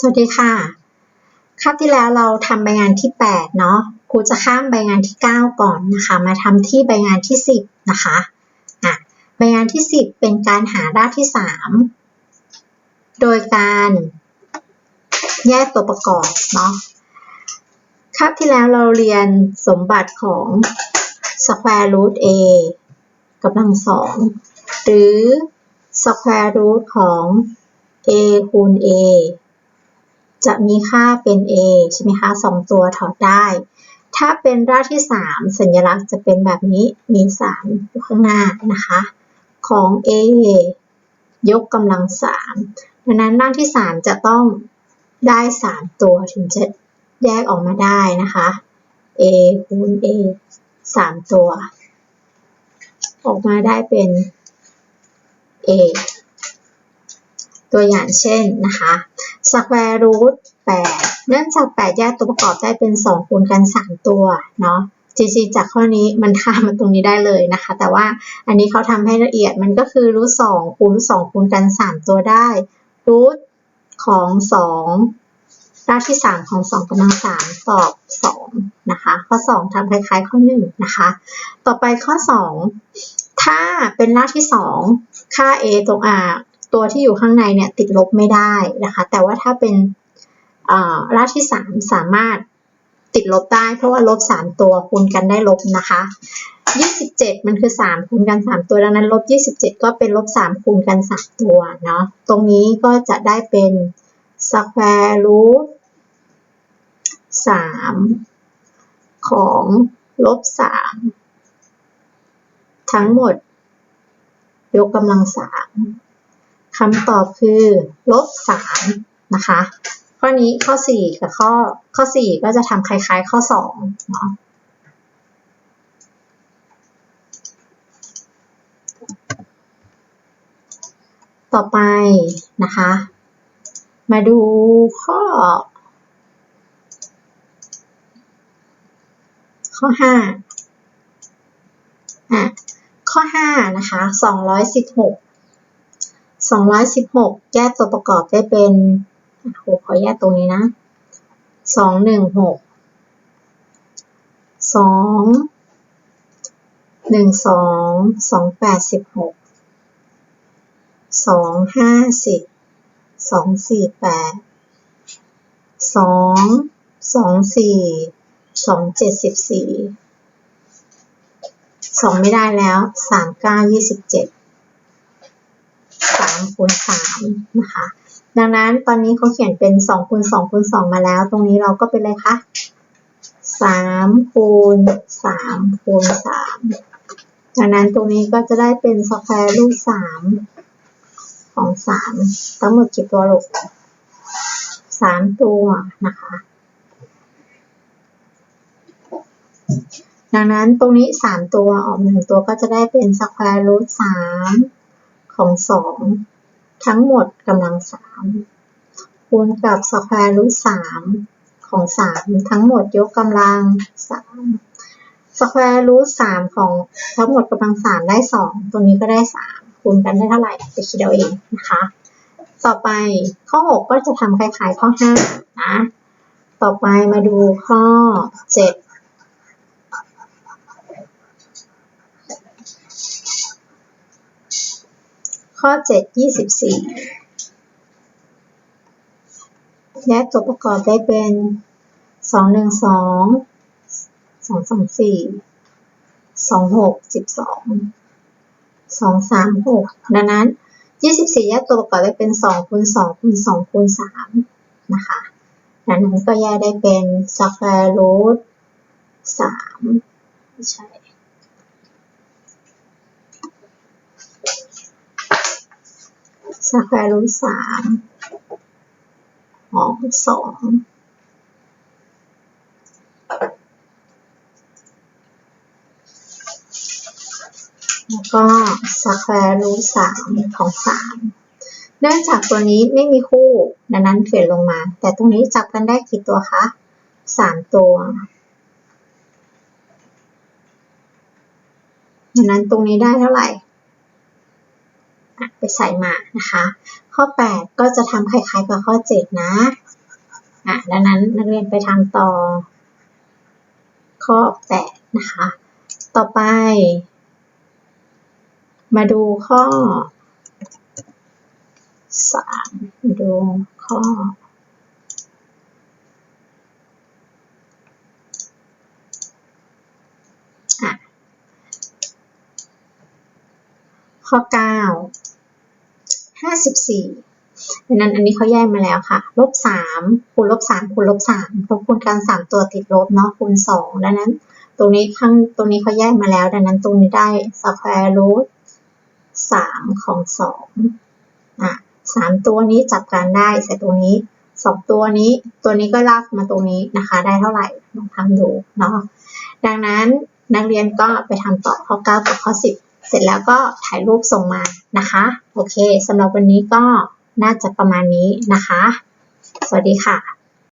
สวัสดีค่ะ คราบที่แล้วเราทำใบงานที่ 8 เนาะครูจะข้ามใบงานที่ 9 ก่อนนะคะ มาทำที่ใบงานที่ 10 นะคะอะใบงานที่ 10 เป็นการหารากที่ 3 โดยการแยกตัวประกอบเนาะคราบที่แล้วเราเรียนสมบัติของ square root a กำลังสองหรือ square root ของ a คูณ a จะมีค่าเป็น a ใช่ไหมคะสองตัวถอดได้ ถ้าเป็นรากที่ 3 สัญลักษณ์จะเป็นแบบนี้มี 3 อยู่ข้างหน้านะคะ ของ a ยกกำลัง 3 ดังนั้นรากที่ 3 จะต้องได้ 3 ตัวถึงจะแยกออกมาได้นะคะ a คูณ a 3 ตัว ออกมาได้เป็น a ตัวอย่างเช่นนะคะ square root 8เนื่องจาก8แยกตัวประกอบได้เป็น2คูณกัน3ตัวเนาะจริงๆจากข้อนี้มันข้ามมาตรงนี้ได้เลยนะคะ แต่ว่าอันนี้เขาทำให้ละเอียดมันก็คือรูท2คูณรูท2คูณกัน3ตัวได้รูทของ2รากที่3ของ2กำลัง3ตอบ2นะคะข้อ2ทำคล้ายๆข้อ1นะคะ ต่อไปข้อ2ถ้าเป็นรากที่2ค่า a ตรง r ตัวที่อยู่ข้างในเนี่ยติดลบไม่ได้นะคะ แต่ว่าถ้าเป็นรากที่ 3 สามารถติดลบได้ เพราะว่าลบ 3 ตัวคูณกันได้ลบนะคะ 27 มันคือ 3 คูณกัน 3 ตัวดังนั้นลบ 27 ก็เป็นลบ 3 คูณกัน 3 ตัวเนาะตรงนี้ก็จะได้เป็น square root 3 ของลบ 3 ทั้งหมด ยกกำลัง 3 คำตอบคือลบ3นะคะ ข้อนี้ข้อ4กับข้อข้อ4ก็จะทำคล้ายๆข้อ2เนาะต่อไปนะคะ มาดูข้อ ข้อ5อะข้อ5นะคะ216 216 แยกตัวประกอบได้เป็นครูขอแยกตรงนี้นะสองหนึ่งหกสองหนึ่งสองสองแปดสิบหกสองห้าสิบสองสี่แปดสองสองสี่สองเจ็ดสิบสี่สองไม่ได้แล้วสามายี่สิบเจ็ดสามคูณสามนะคะ ดังนั้นตอนนี้เขาเขียนเป็น2คูณ2คูณ2มาแล้ว ตรงนี้เราก็เป็นอะไรคะ3คูณ3คูณ3ดังนั้นตรงนี้ก็จะได้เป็นสแควร์รูท3ของ 3 ทั้งหมดกี่ตัวลูก3 ตัวนะคะดังนั้นตรงนี้ 3 ตัวออก1ตัวก็จะได้เป็นสแควร์รูท3 ของ2ทั้งหมดกำลังสามคูณกับสแควร์รูทสามของสามทั้งหมดยกกำลังสามสแควร์รูทสามของทั้งหมดกำลังสามได้สองตรงนี้ก็ได้สามคูณกันได้เท่าไหร่ไปคิดเอาเองนะคะ ต่อไปข้อหกก็จะทำคล้ายๆข้อห้านะ ต่อไปมาดูข้อเจ็ด ข้อ7 24แยกตัวประกอบได้เป็น2 1 2 2 2 4 2 6 12 2 3 6ดังนั้น24แยกตัวประกอบได้เป็น2คูณ2คูณ2คูณ3นะคะดังนั้นก็แยกได้เป็น square root 3ไม่ใช่ สแควร์รูทสามของสองแล้วก็สแควร์รูทสามของสามเนื่องจากตัวนี้ไม่มีคู่ดังนั้นเขียนลงมา แต่ตรงนี้จับกันได้กี่ตัวคะสามตัวดังนั้นตรงนี้ได้เท่าไหร่ ไปใส่มานะคะ ข้อ 8 ก็จะทำคล้ายๆกับข้อ 7 นะอะดังนั้นนักเรียนไปทำต่อ ข้อ 8 นะคะ ต่อไป มาดูข้อ 3 ดูข้อข้อ 9 ห้าสิบสี่ดังนั้นอันนี้เขาแยกมาแล้วค่ะลบสามคูณลบสามคูณลบสามเพราคูณกันสามตัวติดลบเนาะคูณสองดังนั้น ตรงนี้ข้างตรงนี้เขาแยกมาแล้ว ดังนั้นตรงนี้ได้สแควร์รูทสามของสองอะสามตัวนี้จับกันได้ใส่ตรงนี้สองตัวนี้ตัวนี้ก็ลากมาตรงนี้นะคะ ได้เท่าไหร่ลองทำดูเนาะดังนั้นนักเรียนก็ไปทำต่อข้อ 9 กับข้อ 10 เสร็จแล้วก็ถ่ายรูปส่งมานะคะ โอเคสำหรับวันนี้ก็น่าจะประมาณนี้นะคะ สวัสดีค่ะ